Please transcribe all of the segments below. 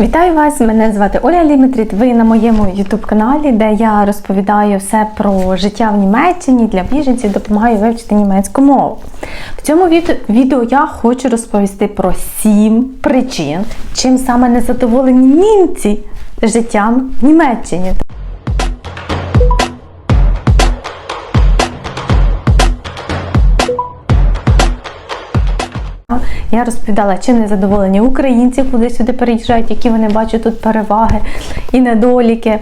Вітаю вас! Мене звати Оля Лімітріт. Ви на моєму youtube каналі, де я розповідаю все про життя в Німеччині для біженців, допомагаю вивчити німецьку мову. В цьому відео я хочу розповісти про сім причин, чим саме незадоволені німці життям в Німеччині. Я розповідала, чим не задоволені українці, куди сюди переїжджають, які вони бачать тут переваги і недоліки.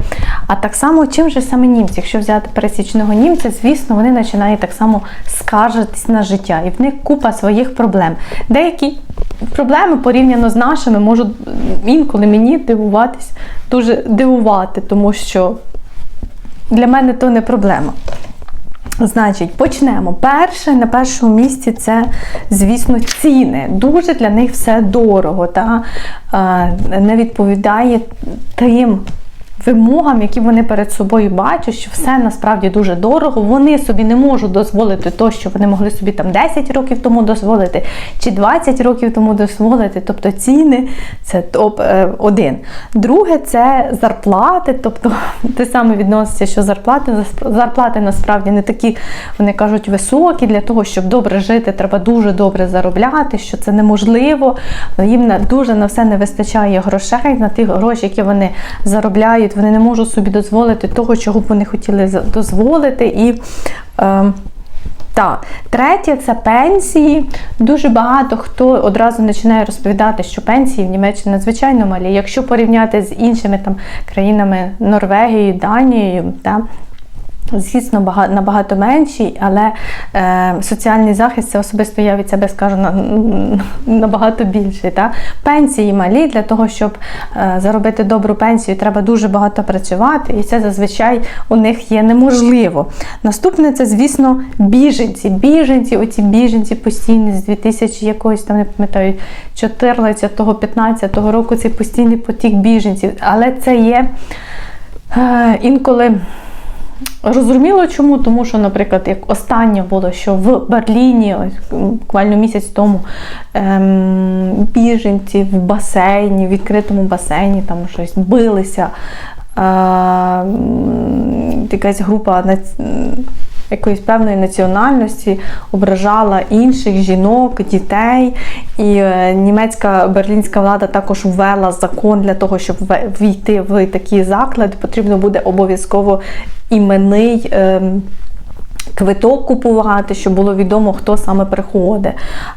А так само, чим же саме німці? Якщо взяти пересічного німця, звісно, вони починають так само скаржитись на життя, і в них купа своїх проблем. Деякі проблеми порівняно з нашими можуть інколи мені дивуватись, дуже дивувати, тому що для мене то не проблема. Значить, почнемо. Перше, на першому місці це, звісно, ціни. Дуже для них все дорого та е, не відповідає тим вимогам, які вони перед собою бачать, що все насправді дуже дорого. Вони собі не можуть дозволити те, що вони могли собі там 10 років тому дозволити, чи 20 років тому дозволити. Тобто ціни це топ 1. Друге, це зарплати. Тобто те саме відноситься, що зарплати зарплати насправді не такі, вони кажуть, високі. Для того, щоб добре жити, треба дуже добре заробляти, що це неможливо. Їм дуже на все не вистачає грошей, на ті гроші, які вони заробляють, вони не можуть собі дозволити того, чого б вони хотіли дозволити. І е, та. третє це пенсії. Дуже багато хто одразу починає розповідати, що пенсії в Німеччині надзвичайно малі. Якщо порівняти з іншими там країнами Норвегією, Данією, та, Звісно, бага- набагато менші, але е, соціальний захист це особисто я від себе скажу на, набагато більший. Та? Пенсії малі для того, щоб е, заробити добру пенсію, треба дуже багато працювати, і це зазвичай у них є неможливо. Наступне це, звісно, біженці. Біженці, оці біженці постійні з 2000 якогось там не пам'ятаю 14-15 року цей постійний потік біженців. Але це є е, інколи. Розуміло чому, тому що, наприклад, як останнє було, що в Берліні, буквально місяць тому, ем, біженці в басейні, в відкритому басейні там щось билися. Е, м, якась група нац- м, якоїсь певної національності ображала інших жінок, дітей. І е, німецька берлінська влада також ввела закон для того, щоб війти в такі заклади, потрібно буде обов'язково іменний. ем, Квиток купувати, щоб було відомо, хто саме приходить.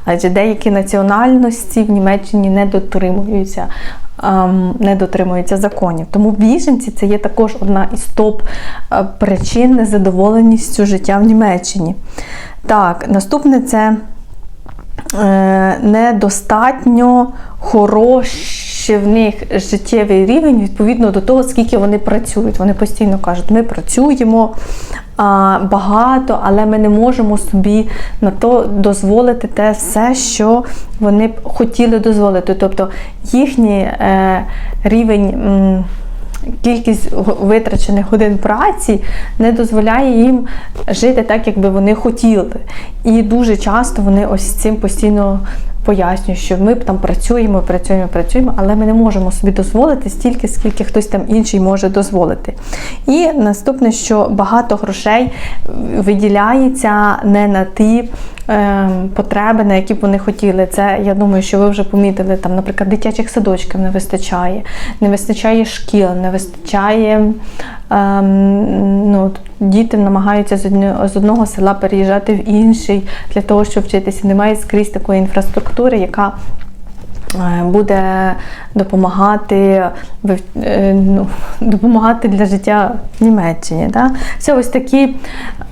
Адже деякі національності в Німеччині не дотримуються, ем, не дотримуються законів. Тому біженці це є також одна із топ е, причин незадоволеністю життя в Німеччині. Так, наступне це е, недостатньо хороший в них життєвий рівень відповідно до того, скільки вони працюють. Вони постійно кажуть, ми працюємо багато, але ми не можемо собі на то дозволити те все, що вони б хотіли дозволити. Тобто їхній е, рівень. Кількість витрачених годин праці не дозволяє їм жити так, як би вони хотіли. І дуже часто вони ось цим постійно пояснюють, що ми там працюємо, працюємо, працюємо, але ми не можемо собі дозволити стільки, скільки хтось там інший може дозволити. І наступне, що багато грошей виділяється не на ті потреби, на які б вони хотіли. Це я думаю, що ви вже помітили, там, наприклад, дитячих садочків не вистачає, не вистачає шкіл, не вистачає. Ем, ну, діти намагаються з одного, села переїжджати в інший для того, щоб вчитися. Немає скрізь такої інфраструктури, яка буде допомагати, е, ну, допомагати для життя в Німеччині. Да? Це ось такі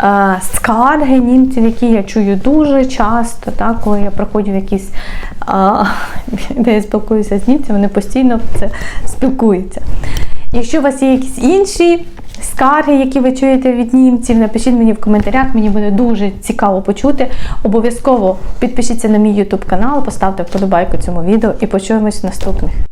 е, скарги німців, які я чую дуже часто, да? коли я приходжу в якісь, е, де я спілкуюся з німцями, вони постійно це спілкуються. Якщо у вас є якісь інші скарги, які ви чуєте від німців, напишіть мені в коментарях, мені буде дуже цікаво почути. Обов'язково підпишіться на мій YouTube канал, поставте вподобайку цьому відео і почуємось в наступних.